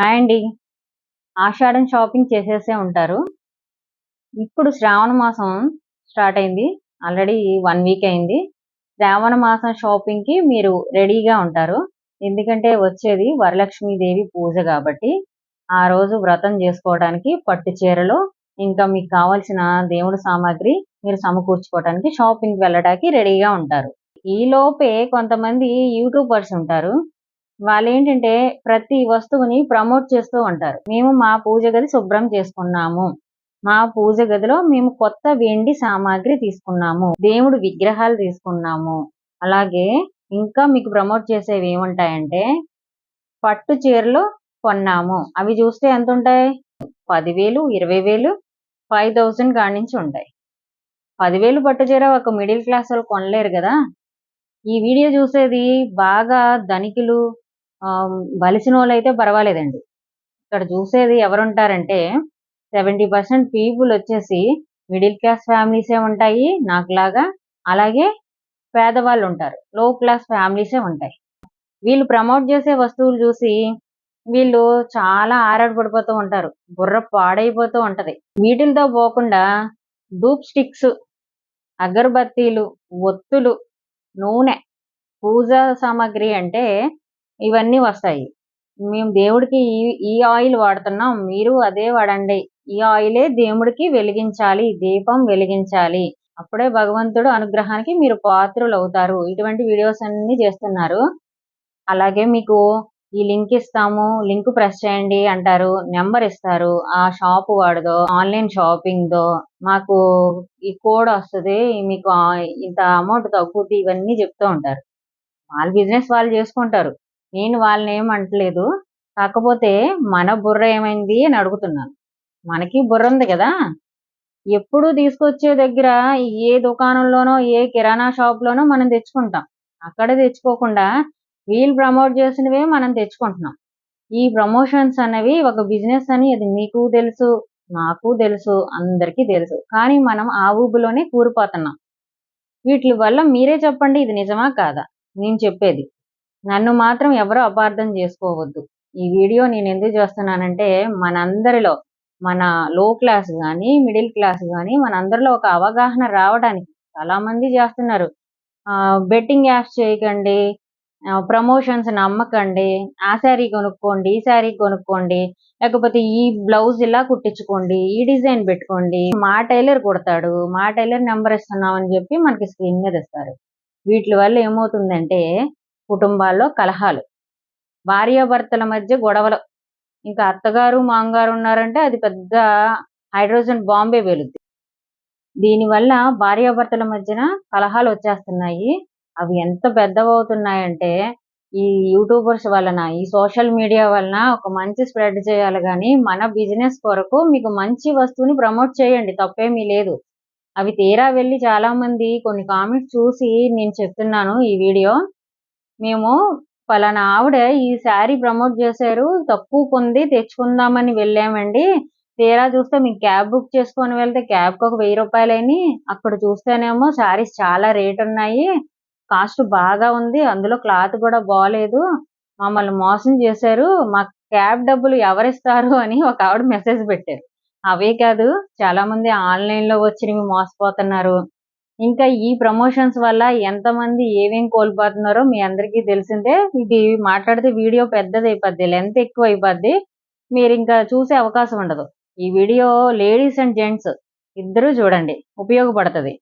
Hi అండి ఆషాఢం shopping చేసేసే ఉంటారు. ఇప్పుడు శ్రావణ మాసం స్టార్ట్ అయింది. ఆల్రెడీ వన్ వీక్ అయింది. శ్రావణ మాసం షాపింగ్కి మీరు రెడీగా ఉంటారు. ఎందుకంటే వచ్చేది వరలక్ష్మీదేవి పూజ కాబట్టి ఆ రోజు వ్రతం చేసుకోవడానికి పట్టు చీరలు ఇంకా మీకు కావాల్సిన దేవుడి సామాగ్రి మీరు సమకూర్చుకోవడానికి షాపింగ్కి వెళ్ళడానికి రెడీగా ఉంటారు. ఈ లోపే కొంతమంది యూట్యూబర్స్ ఉంటారు. వాళ్ళు ఏంటంటే ప్రతి వస్తువుని ప్రమోట్ చేస్తూ ఉంటారు. మేము మా పూజ గది శుభ్రం చేసుకున్నాము. మా పూజ గదిలో మేము కొత్త వెండి సామాగ్రి తీసుకున్నాము. దేవుడు విగ్రహాలు తీసుకున్నాము. అలాగే ఇంకా మీకు ప్రమోట్ చేసేవి ఏముంటాయంటే పట్టు చీరలు కొన్నాము. అవి చూస్తే ఎంత ఉంటాయి పదివేలు ఇరవై వేలు ఫైవ్ థౌసండ్ కాడి నుంచి ఉంటాయి. పదివేలు పట్టు చీర ఒక మిడిల్ క్లాస్ వాళ్ళు కొనలేరు కదా? ఈ వీడియో చూసేది బాగా ధనికులు బలిసిన వాళ్ళు అయితే పర్వాలేదండి. ఇక్కడ చూసేది ఎవరుంటారంటే సెవెంటీ పర్సెంట్ పీపుల్ వచ్చేసి మిడిల్ క్లాస్ ఫ్యామిలీసే ఉంటాయి నాకులాగా. అలాగే పేదవాళ్ళు ఉంటారు లో క్లాస్ ఫ్యామిలీసే ఉంటాయి. వీళ్ళు ప్రమోట్ చేసే వస్తువులు చూసి వీళ్ళు చాలా ఆరాటపడిపోతూ ఉంటారు బుర్ర పాడైపోతూ ఉంటది. వీటితో పోకుండా ధూప్ స్టిక్స్ అగరబత్తీలు ఒత్తులు నూనె పూజా సామాగ్రి అంటే ఇవన్నీ వస్తాయి. మేము దేవుడికి ఈ ఈ ఆయిల్ వాడుతున్నాం. మీరు అదే వాడండి. ఈ ఆయిలే దేవుడికి వెలిగించాలి. దీపం వెలిగించాలి. అప్పుడే భగవంతుడు అనుగ్రహానికి మీరు పాత్రులు అవుతారు ఇటువంటి వీడియోస్ అన్ని చేస్తున్నారు. అలాగే మీకు ఈ లింక్ ఇస్తాము. లింక్ ప్రెస్ చేయండి అంటారు. నెంబర్ ఇస్తారు. ఆ షాప్ వాడదో ఆన్లైన్ షాపింగ్ దో మాకు ఈ కోడ్ వస్తుంది. మీకు ఇంత అమౌంట్ తగ్గుద్ది ఇవన్నీ చెప్తూ ఉంటారు. వాళ్ళ బిజినెస్ వాళ్ళు చేసుకుంటారు. నేను వాళ్ళని ఏమంటలేదు కాకపోతే మన బుర్ర ఏమైంది అని అడుగుతున్నాను. మనకి బుర్ర ఉంది కదా. ఎప్పుడు తీసుకొచ్చే దగ్గర ఏ దుకాణంలోనో ఏ కిరాణా షాప్లోనో మనం తెచ్చుకుంటాం. అక్కడ తెచ్చుకోకుండా వీళ్ళు ప్రమోట్ చేసినవే మనం తెచ్చుకుంటున్నాం. ఈ ప్రమోషన్స్ అనేవి ఒక బిజినెస్ అని అది మీకు తెలుసు నాకు తెలుసు అందరికీ తెలుసు. కానీ మనం ఆ ఊబులోనే కూరిపోతున్నాం. వీటి వల్ల మీరే చెప్పండి ఇది నిజమా కాదా? నేను చెప్పేది. నన్ను మాత్రం ఎవరో అపార్థం చేసుకోవద్దు. ఈ వీడియో నేను ఎందుకు చేస్తున్నానంటే మనందరిలో మన లో క్లాస్ కానీ మిడిల్ క్లాస్ కానీ మనందరిలో ఒక అవగాహన రావడానికి చాలా మంది చేస్తున్నారు బెట్టింగ్ యాప్స్ చేయకండి ప్రమోషన్స్ నమ్మకండి ఆ శారీ కొనుక్కోండి ఈ శారీ కొనుక్కోండి లేకపోతే ఈ బ్లౌజ్ ఇలా కుట్టించుకోండి ఈ డిజైన్ పెట్టుకోండి మా టైలర్ కుడతాడు మా టైలర్ నెంబర్ ఇస్తున్నాం అని చెప్పి మనకి స్క్రీన్ మీద ఇస్తారు. వీటి వల్ల ఏమవుతుందంటే కుటుంబాల్లో కలహాలు. భార్యాభర్తల మధ్య గొడవలు. ఇంకా అత్తగారు మాంగారు ఉన్నారంటే అది పెద్ద హైడ్రోజన్ బాంబే వెలుద్ది. దీనివల్ల భార్యాభర్తల మధ్యన కలహాలు వచ్చేస్తున్నాయి. అవి ఎంత పెద్దవవుతున్నాయంటే ఈ యూట్యూబర్స్ వలన ఈ సోషల్ మీడియా వలన ఒక మంచి స్ప్రెడ్ చేయాలి కానీ మన బిజినెస్ కొరకు మీకు మంచి వస్తువుని ప్రమోట్ చేయండి. తప్పేమీ లేదు. అవి తీరా వెళ్ళి చాలామంది కొన్ని కామెంట్స్ చూసి నేను చెప్తున్నాను ఈ వీడియో. మేము పలానా ఆవిడ ఈ శారీ ప్రమోట్ చేశారు తక్కువ పొంది తెచ్చుకుందామని వెళ్ళామండి. తీరా చూస్తే మీకు క్యాబ్ బుక్ చేసుకొని వెళ్తే క్యాబ్కి ఒక వెయ్యి రూపాయలని అక్కడ చూస్తేనేమో శారీస్ చాలా రేట్ ఉన్నాయి. కాస్ట్ బాగా ఉంది. అందులో క్లాత్ కూడా బాగాలేదు మమ్మల్ని మోసం చేశారు. మా క్యాబ్ డబ్బులు ఎవరిస్తారు అని ఒక ఆవిడ మెసేజ్ పెట్టారు. అవే కాదు చాలా మంది ఆన్లైన్లో వచ్చి మోసపోతున్నారు. ఇంకా ఈ ప్రమోషన్స్ వల్ల ఎంతమంది ఏమేం కోల్పోతున్నారో మీ అందరికీ తెలిసిందే. ఇది మాట్లాడితే వీడియో పెద్దది అయిపోద్ది లెంత్ ఎక్కువ అయిపోద్ది. మీరు ఇంకా చూసే అవకాశం ఉండదు. ఈ వీడియో లేడీస్ అండ్ జెంట్స్ ఇద్దరూ చూడండి ఉపయోగపడుతుంది.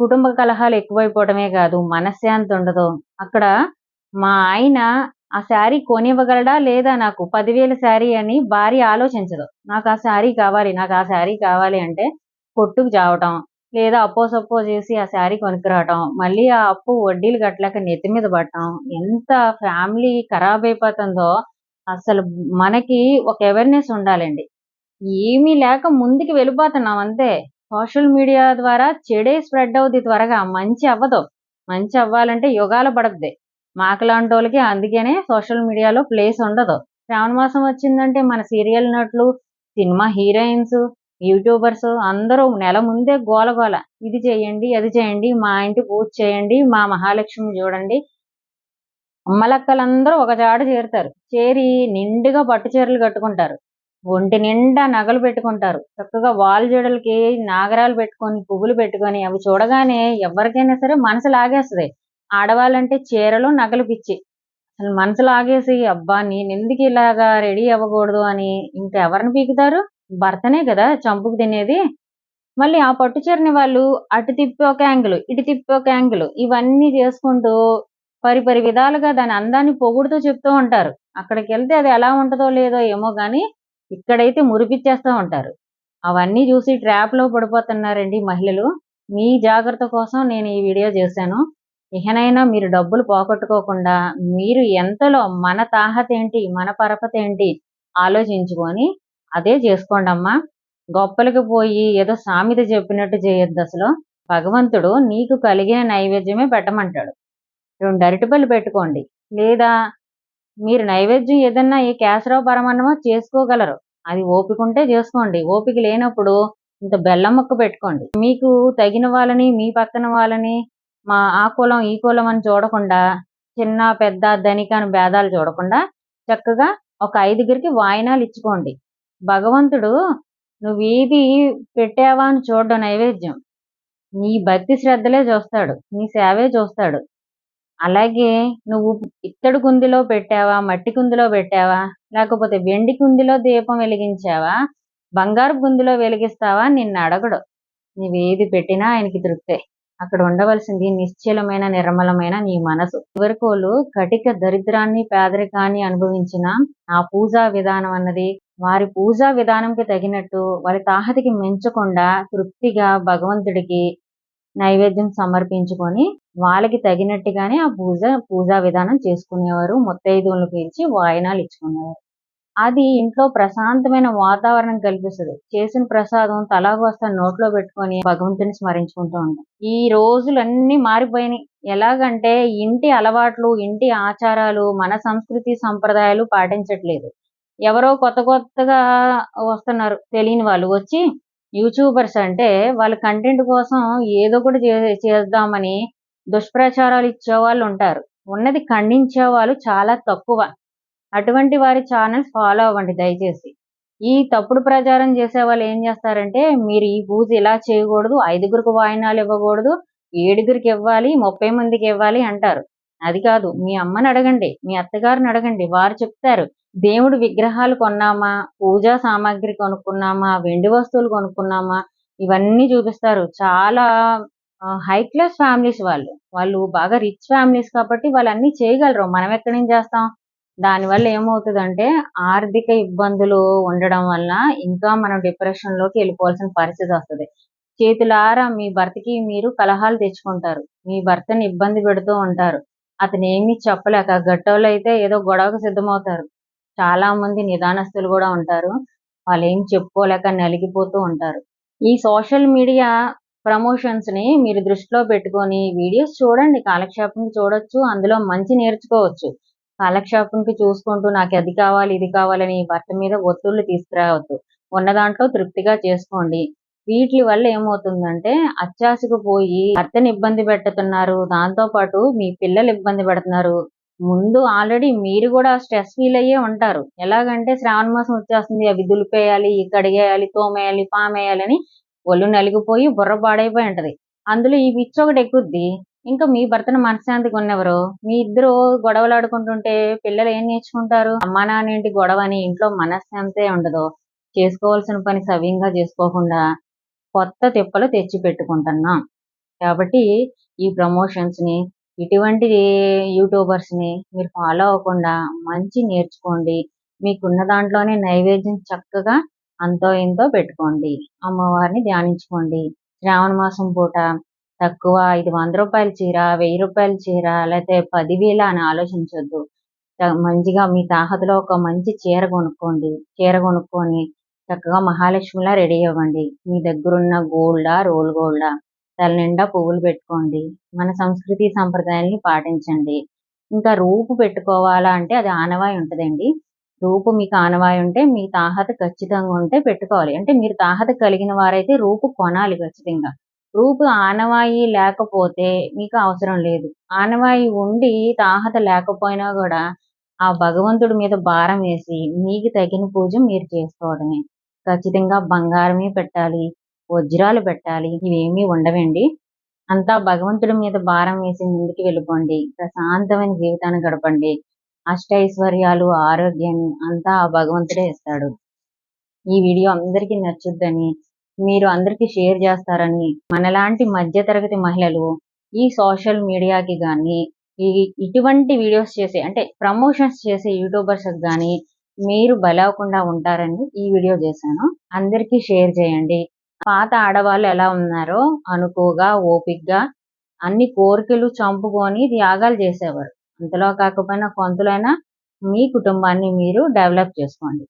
కుటుంబ కలహాలు ఎక్కువైపోవడమే కాదు మనశ్శాంతి ఉండదు. అక్కడ మా ఆయన ఆ శారీ కొనివ్వగలడా లేదా నాకు పదివేల శారీ అని భార్య ఆలోచించదు. నాకు ఆ శారీ కావాలి నాకు ఆ శారీ కావాలి అంటే కొట్టుకు చావటం లేదా అప్పో సప్పో చేసి ఆ శారీ కొనుక్కురావటం మళ్ళీ ఆ అప్పు వడ్డీలు కట్టలేక నెత్తి మీద పడటం ఎంత ఫ్యామిలీ ఖరాబ్ అయిపోతుందో అసలు మనకి ఒక అవేర్నెస్ ఉండాలండి. ఏమీ లేక ముందుకు వెళ్ళిపోతున్నాం అంతే. సోషల్ మీడియా ద్వారా చెడే స్ప్రెడ్ అవుద్ది త్వరగా. మంచి అవ్వదు. మంచి అవ్వాలంటే యుగాలు పడద్ది. మాకలాంటి వాళ్ళకి అందుకనే సోషల్ మీడియాలో ప్లేస్ ఉండదు. శ్రావణ మాసం వచ్చిందంటే మన సీరియల్ నటులు సినిమా హీరోయిన్స్ యూట్యూబర్స్ అందరూ నెల ముందే గోల గోల. ఇది చేయండి అది చేయండి మా ఇంటి పూజ చేయండి మా మహాలక్ష్మి చూడండి. అమ్మలక్కలందరూ ఒక చాట చేరుతారు. చేరి నిండుగా పట్టు చీరలు కట్టుకుంటారు. ఒంటి నిండా నగలు పెట్టుకుంటారు. చక్కగా వాల్ జడలకి నాగరాలు పెట్టుకొని పువ్వులు పెట్టుకొని అవి చూడగానే ఎవరికైనా సరే మనసు లాగేస్తుంది. ఆడవాళ్ళంటే చీరలు నగలు పిచ్చి. అసలు మనసు లాగేసి అబ్బా నేను ఎందుకు ఇలాగా రెడీ అవ్వకూడదు అని ఇంకెవరిని పీకుతారు? భర్తనే కదా చంపుకు తినేది? మళ్ళీ ఆ పట్టు చీరని వాళ్ళు అటు తిప్పి ఒక యాంగిల్ ఇటు తిప్పి ఒక యాంగిల్ ఇవన్నీ చేసుకుంటూ పరిపరి విధాలుగా దాని అందాన్ని పొగుడుతూ చెప్తూ ఉంటారు. అక్కడికి వెళ్తే అది ఎలా ఉంటుందో లేదో ఏమో కానీ ఇక్కడైతే మురిపిచ్చేస్తూ ఉంటారు. అవన్నీ చూసి ట్రాప్లో పడిపోతున్నారండి మహిళలు. మీ జాగ్రత్త కోసం నేను ఈ వీడియో చేశాను. ఇహనైనా మీరు డబ్బులు పోగొట్టుకోకుండా మీరు ఎంతలో మన తాహత ఏంటి మన పరపతేంటి ఆలోచించుకొని అదే చేసుకోండి అమ్మా గొప్పలకి పోయి ఏదో సామెత చెప్పినట్టు చేయొద్దు అసలు. భగవంతుడు నీకు కలిగిన నైవేద్యమే పెట్టమంటాడు. రెండు అరటిపళ్ళు పెట్టుకోండి. లేదా మీరు నైవేద్యం ఏదన్నా ఈ కేసరావు పరమాన్నమో చేసుకోగలరు. అది ఓపిక ఉంటే చేసుకోండి. ఓపిక లేనప్పుడు ఇంత బెల్లం ముక్క పెట్టుకోండి. మీకు తగిన వాళ్ళని మీ పక్కన వాళ్ళని మా ఆ కులం ఈ కులం అని చూడకుండా చిన్న పెద్ద ధనిక అని భేదాలు చూడకుండా చక్కగా ఒక ఐదుగురికి వాయినాలు ఇచ్చుకోండి. భగవంతుడు నువ్వు ఏది పెట్టావా అని చూడడం నైవేద్యం. నీ భక్తి శ్రద్ధలే చూస్తాడు నీ సేవే చూస్తాడు. అలాగే నువ్వు ఇత్తడి కుందిలో పెట్టావా మట్టి కుందిలో పెట్టావా లేకపోతే వెండి కుందిలో దీపం వెలిగించావా బంగారు కుందిలో వెలిగిస్తావా నిన్ను అడగడు. నీవేది పెట్టినా ఆయనకి తృప్తే. అక్కడ ఉండవలసింది నిశ్చలమైన నిర్మలమైన నీ మనసు. చివరికోలు కటిక దరిద్రాన్ని పేదరికాన్ని అనుభవించిన ఆ పూజా విధానం అన్నది వారి పూజా విధానంకి తగినట్టు వారి తాహతికి మించకుండా తృప్తిగా భగవంతుడికి నైవేద్యం సమర్పించుకొని వాళ్ళకి తగినట్టుగానే ఆ పూజ పూజా విధానం చేసుకునేవారు. ముత్తైదువులను పిలిచి వాయినాలు ఇచ్చుకునేవారు. అది ఇంట్లో ప్రశాంతమైన వాతావరణం కల్పిస్తుంది. చేసిన ప్రసాదం తలాగోస్తా నోట్లో పెట్టుకొని భగవంతుని స్మరించుకుంటూ ఉంటాం. ఈ రోజులన్నీ మారిపోయినాయి. ఎలాగంటే ఇంటి అలవాట్లు ఇంటి ఆచారాలు మన సంస్కృతి సంప్రదాయాలు పాటించట్లేదు. ఎవరో కొత్త కొత్తగా వస్తున్నారు తెలియని వాళ్ళు. వచ్చి యూట్యూబర్స్ అంటే వాళ్ళ కంటెంట్ కోసం ఏదో ఒకటి చేద్దామని దుష్ప్రచారాలు ఇచ్చే వాళ్ళు ఉంటారు. ఉన్నది ఖండించే వాళ్ళు చాలా తక్కువ. అటువంటి వారి ఛానల్స్ ఫాలో అవ్వండి దయచేసి. ఈ తప్పుడు ప్రచారం చేసే వాళ్ళు ఏం చేస్తారంటే మీరు ఈ పూజ ఇలా చేయకూడదు ఐదుగురికి వాయినాలు ఇవ్వకూడదు ఏడుగురికి ఇవ్వాలి ముప్పై మందికి ఇవ్వాలి అంటారు. అది కాదు మీ అమ్మని అడగండి మీ అత్తగారిని అడగండి వారు చెప్తారు. దేవుడు విగ్రహాలు కొన్నామా? పూజా సామాగ్రి కొనుక్కున్నామా? వెండి వస్తువులు కొనుక్కున్నామా? ఇవన్నీ చూపిస్తారు. చాలా హై క్లాస్ ఫ్యామిలీస్ వాళ్ళు. వాళ్ళు బాగా రిచ్ ఫ్యామిలీస్ కాబట్టి వాళ్ళు అన్ని చేయగలరు. మనం ఎక్కడి నుంచి చేస్తాం? దానివల్ల ఏమవుతుందంటే ఆర్థిక ఇబ్బందులు ఉండడం వల్ల ఇంకా మనం డిప్రెషన్లోకి వెళ్ళిపోవాల్సిన పరిస్థితి వస్తుంది. చేతులారా మీ భర్తకి మీరు కలహాలు తెచ్చుకుంటారు. మీ భర్తని ఇబ్బంది పెడుతూ ఉంటారు. అతను ఏమీ చెప్పలేక గట్టోళ్ళు అయితే ఏదో గొడవకు సిద్ధమవుతారు. చాలా మంది నిదానస్తులు కూడా ఉంటారు. వాళ్ళు ఏం చెప్పుకోలేక నలిగిపోతూ ఉంటారు. ఈ సోషల్ మీడియా ప్రమోషన్స్ని మీరు దృష్టిలో పెట్టుకొని వీడియోస్ చూడండి. కాలక్షేపంకి చూడొచ్చు. అందులో మంచి నేర్చుకోవచ్చు. కాలక్షేపంకి చూసుకుంటూ నాకు అది కావాలి ఇది కావాలని భర్త మీద ఒత్తిళ్ళు తీసుకురావద్దు. ఉన్న దాంట్లో తృప్తిగా చేసుకోండి. వీటి వల్ల ఏమవుతుందంటే అత్యాశకు పోయి భర్తని ఇబ్బంది పెడుతున్నారు. దాంతో పాటు మీ పిల్లలు ఇబ్బంది పెడుతున్నారు. ముందు ఆల్రెడీ మీరు కూడా స్ట్రెస్ ఫీల్ అయ్యే ఉంటారు. ఎలాగంటే శ్రావణ మాసం వచ్చేస్తుంది అవి దులిపేయాలి కడిగేయాలి తోమేయాలి పామేయాలి అని ఒళ్ళు నలిగిపోయి బుర్ర పాడైపోయి ఉంటది. అందులో ఈ పిచ్చి ఒకటి ఎక్కుద్ది. ఇంకా మీ భర్తను మనశ్శాంతిగా ఉన్నవరు మీ ఇద్దరు గొడవలు ఆడుకుంటుంటే పిల్లలు ఏం నేర్చుకుంటారు? అమ్మా నాన్నేంటి గొడవ అని ఇంట్లో మనశ్శాంతే ఉండదు. చేసుకోవాల్సిన పని సవ్యంగా చేసుకోకుండా కొత్త తిప్పలు తెచ్చి పెట్టుకుంటున్నాం. కాబట్టి ఈ ప్రమోషన్స్ని ఇటువంటి యూట్యూబర్స్ని మీరు ఫాలో అవ్వకుండా మంచి నేర్చుకోండి. మీకున్న దాంట్లోనే నైవేద్యం చక్కగా అంతో ఇంతో పెట్టుకోండి. అమ్మవారిని ధ్యానించుకోండి. శ్రావణ మాసం పూట తక్కువ ఐదు వంద రూపాయల చీర వెయ్యి రూపాయల చీర లేకపోతే పదివేల అని ఆలోచించొద్దు. మంచిగా మీ తాహతలో ఒక మంచి చీర కొనుక్కోండి. చీర కొనుక్కొని చక్కగా మహాలక్ష్మిలా రెడీ అవ్వండి. మీ దగ్గరున్న గోల్డా రోల్ గోల్డా తల నిండా పువ్వులు పెట్టుకోండి. మన సంస్కృతి సంప్రదాయాల్ని పాటించండి. ఇంకా రూపు పెట్టుకోవాలా అంటే అది ఆనవాయి ఉంటుందండి. రూపు మీకు ఆనవాయి ఉంటే మీ తాహత ఖచ్చితంగా ఉంటే పెట్టుకోవాలి. అంటే మీరు తాహత కలిగిన వారైతే రూపు కొనాలి ఖచ్చితంగా. రూపు ఆనవాయి లేకపోతే మీకు అవసరం లేదు. ఆనవాయి ఉండి తాహత లేకపోయినా కూడా ఆ భగవంతుడి మీద భారం వేసి మీకు తగిన పూజ మీరు చేసుకోవడమే. ఖచ్చితంగా బంగారమే పెట్టాలి. వజ్రాలు పెట్టాలి. ఇవేమీ ఉండవండి. అంతా భగవంతుడి మీద భారం వేసి ముందుకు వెళ్ళిపోండి. ప్రశాంతమైన జీవితాన్ని గడపండి. అష్టైశ్వర్యాలు ఆరోగ్యాన్ని అంతా ఆ భగవంతుడే ఇస్తాడు ఈ వీడియో అందరికీ నచ్చుద్దని మీరు అందరికీ షేర్ చేస్తారని మనలాంటి మధ్యతరగతి మహిళలు ఈ సోషల్ మీడియాకి కానీ ఈ ఇటువంటి వీడియోస్ చేసే అంటే ప్రమోషన్స్ చేసే యూట్యూబర్స్ కానీ మీరు బలవకుండా ఉంటారని ఈ వీడియో చేశాను. అందరికీ షేర్ చేయండి. పాత ఆడవాళ్ళు ఎలా ఉన్నారో అనుకోగా ఓపిగ్గా అన్ని కోరికలు చంపుకొని త్యాగాలు చేసేవారు. అంతలో కాకపోయినా కొంతలైనా మీ కుటుంబాన్ని మీరు డెవలప్ చేసుకోండి.